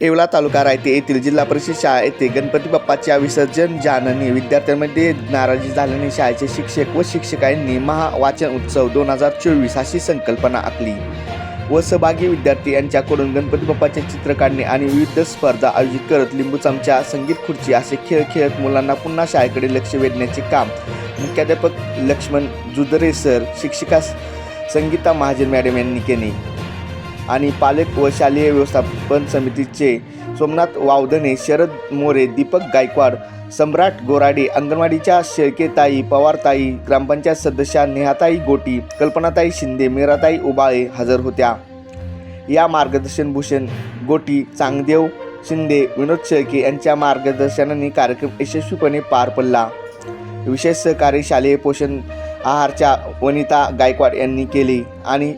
येवला तालुका रायते येथील जिल्हा परिषद शाळा येथे गणपती बाप्पाच्या विसर्जन जाणनी विद्यार्थ्यांमध्ये नाराजी झाल्याने शाळेचे शिक्षक व शिक्षकांनी महावाचन उत्सव दोन हजार चोवीस अशी संकल्पना आखली. व सहभागी विद्यार्थी यांच्याकडून गणपती बाप्पाचे चित्र काढणे आणि विविध स्पर्धा आयोजित करत लिंबू चमचा संगीत खुर्ची असे खेळ खेळत मुलांना पुन्हा शाळेकडे लक्ष वेधण्याचे काम मुख्याध्यापक लक्ष्मण जुदरे सर शिक्षिका संगीता महाजन मॅडम यांनी केले. आणि पालक व शालेय व्यवस्थापन समितीचे सोमनाथ वावधने शरद मोरे दीपक गायकवाड सम्राट गोराडे अंगणवाडीच्या शेळकेताई पवारताई ग्रामपंचायत सदस्या नेहाताई गोटी कल्पनाताई शिंदे मीराताई उबाळे हजर होत्या. या मार्गदर्शन भूषण गोटी चांगदेव शिंदे विनोद शेळके यांच्या मार्गदर्शनाने कार्यक्रम यशस्वीपणे पार पडला. विशेष सहकारी शालेय पोषण आहारच्या वनिता गायकवाड यांनी केले आणि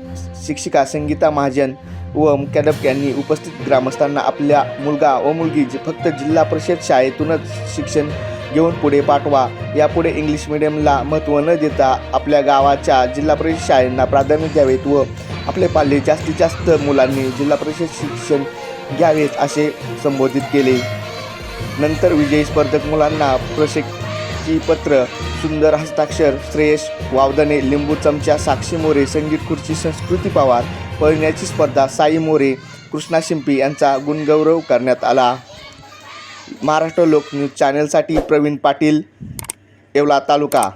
शिक्षिका संगीता महाजन व मुख्याध्यापक यांनी उपस्थित ग्रामस्थांना आपल्या मुलगा व मुलगी फक्त जिल्हा परिषद शाळेतूनच शिक्षण घेऊन पुढे पाठवा. यापुढे इंग्लिश मिडियमला महत्त्व न देता आपल्या गावाच्या जिल्हा परिषद शाळांना प्राधान्य द्यावेत व आपले पाल्य जास्तीत जास्त मुलांनी जिल्हा परिषद शिक्षण घ्यावेत असे संबोधित केले. नंतर विजयी स्पर्धक मुलांना प्रशिक्षी पत्र सुंदर हस्ताक्षर श्रेयश वावदने लिंबू चमचा साक्षी मोरे संगीत खुर्ची संस्कृती पवार पळण्याची स्पर्धा साई मोरे कृष्णा शिंपी यांचा गुणगौरव करण्यात आला. महाराष्ट्र लोक न्यूज चॅनेलसाठी प्रवीण पाटील येवला तालुका.